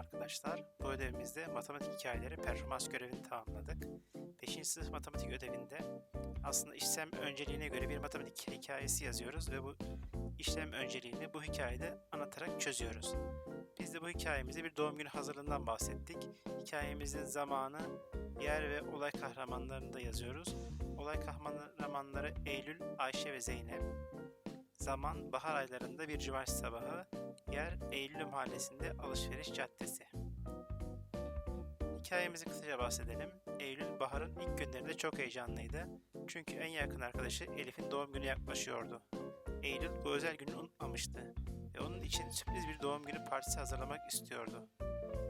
arkadaşlar. Bu ödevimizde matematik hikayeleri performans görevini tamamladık. 5. sınıf matematik ödevinde aslında işlem önceliğine göre bir matematik hikayesi yazıyoruz ve bu işlem önceliğini bu hikayede anlatarak çözüyoruz. Biz de bu hikayemizde bir doğum günü hazırlığından bahsettik. Hikayemizin zamanı, yer ve olay kahramanlarını da yazıyoruz. Olay kahramanları Eylül, Ayşe ve Zeynep. Zaman bahar aylarında bir cumartesi sabahı, yer Eylül Mahallesi'nde alışveriş caddesi. Hikayemizi kısaca bahsedelim. Eylül baharın ilk günlerinde çok heyecanlıydı. Çünkü en yakın arkadaşı Elif'in doğum günü yaklaşıyordu. Eylül bu özel günü unutmamıştı ve onun için sürpriz bir doğum günü partisi hazırlamak istiyordu.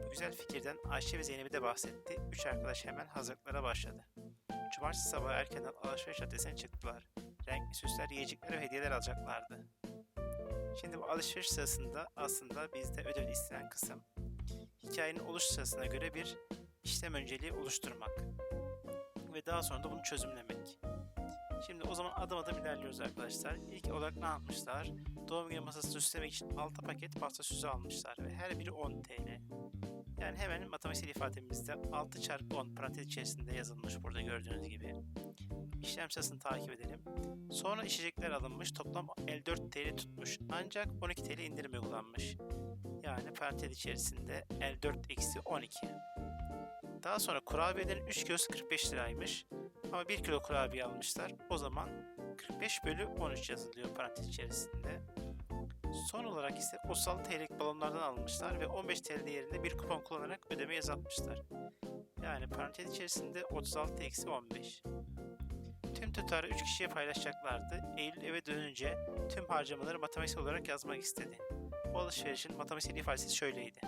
Bu güzel fikirden Ayşe ve Zeynep'e de bahsetti. Üç arkadaş hemen hazırlıklara başladı. Cumartesi sabahı erkenden alışveriş caddesine çıktılar. Renkli süsler, yiyecekler ve hediyeler alacaklardı. Şimdi bu alışveriş sırasında aslında bizde ödevde istenen kısım hikayenin oluş sırasına göre bir işlem önceliği oluşturmak ve daha sonra da bunu çözümlemek. Şimdi o zaman adım adım ilerliyoruz arkadaşlar. İlk olarak ne yapmışlar? Doğum günü masası süslemek için 6 paket pasta süsü almışlar ve her biri 10 TL. Yani hemen matematiksel ifademizde 6 çarpı 10 parantez içerisinde yazılmış burada gördüğünüz gibi. İşlem sırasını takip edelim. Sonra içecekler alınmış toplam 54 TL tutmuş ancak 12 TL indirim uygulanmış. Yani parantez içerisinde 54 eksi 12. Daha sonra kurabiyelerin 3 kilosu 45 liraymış. Ama 1 kilo kurabiye almışlar. O zaman 45 bölü 13 yazılıyor parantez içerisinde. Son olarak ise 36 TL'lik balonlardan almışlar ve 15 TL değerinde bir kupon kullanarak ödeme yazatmışlar. Yani parantez içerisinde 36 eksi 15. Tüm tutarı 3 kişiye paylaşacaklardı. Eylül eve dönünce tüm harcamaları matematiksel olarak yazmak istedi. Bu alışverişin matematiksel ifadesi şöyleydi.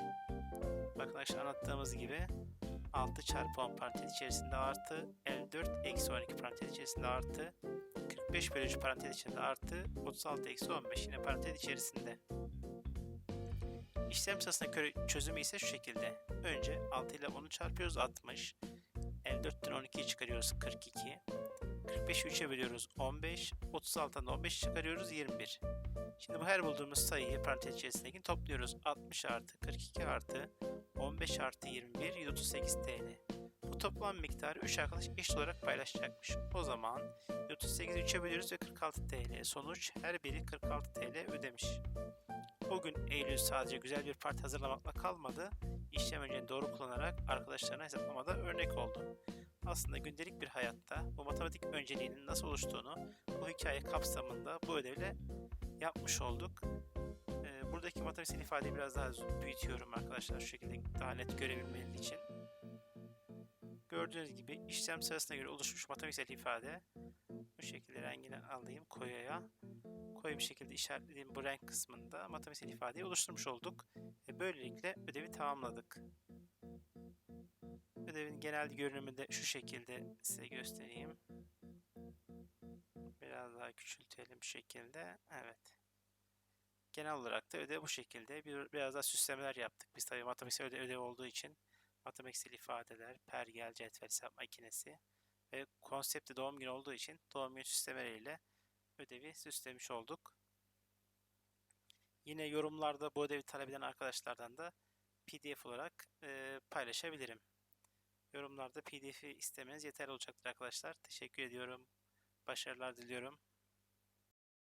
Bakın arkadaşlar anlattığımız gibi 6 çarpı 10 parantez içerisinde artı 54 eksi 12 parantez içerisinde artı 45 bölü 3 parantez içerisinde artı 36 eksi 15 yine parantez içerisinde. İşlem sırasına çözümü ise şu şekilde. Önce 6 ile 10'u çarpıyoruz 60. 54'ten 12'yi çıkarıyoruz 42. 45'i 3'e bölüyoruz 15. 36'dan 15 çıkarıyoruz 21. Şimdi bu her bulduğumuz sayıyı parantez içerisindeki topluyoruz. 60 artı 42 artı 15 artı 21 138 TL. Bu toplam miktarı 3 arkadaş eşit olarak paylaşacakmış. O zaman 138'i 3'e bölüyoruz ve 46 TL. Sonuç her biri 46 TL ödemiş. O gün Eylül sadece güzel bir parti hazırlamakla kalmadı. İşlem önceliğini doğru kullanarak arkadaşlarına hesaplamada örnek oldu. Aslında gündelik bir hayatta bu matematik önceliğinin nasıl oluştuğunu bu hikaye kapsamında bu ödevle yapmış olduk. Ee, buradaki matematiksel ifadeyi biraz daha büyütüyorum arkadaşlar şu şekilde daha net görebilmeniz için. Gördüğünüz gibi işlem sırasına göre oluşmuş matematiksel ifade bu şekilde rengini alayım koyuya. Koyu bir şekilde işaretlediğim bu renk kısmında matematiksel ifadeyi oluşturmuş olduk. Ve böylelikle ödevi tamamladık. Ödevin genel görünümü de şu şekilde size göstereyim. Biraz daha küçültelim şekilde. Evet. Genel olarak da ödev bu şekilde. Bir, biraz daha süslemeler yaptık. Biz tabii matematiksel ödev, ödev olduğu için matematiksel ifadeler, pergel, cetvel, hesap makinesi ve konsepti doğum günü olduğu için doğum günü süslemeleriyle ödevi süslemiş olduk. Yine yorumlarda bu ödevi talep eden arkadaşlardan da PDF olarak e, paylaşabilirim. Yorumlarda PDF'i istemeniz yeterli olacaktır arkadaşlar. Teşekkür ediyorum. Başarılar diliyorum.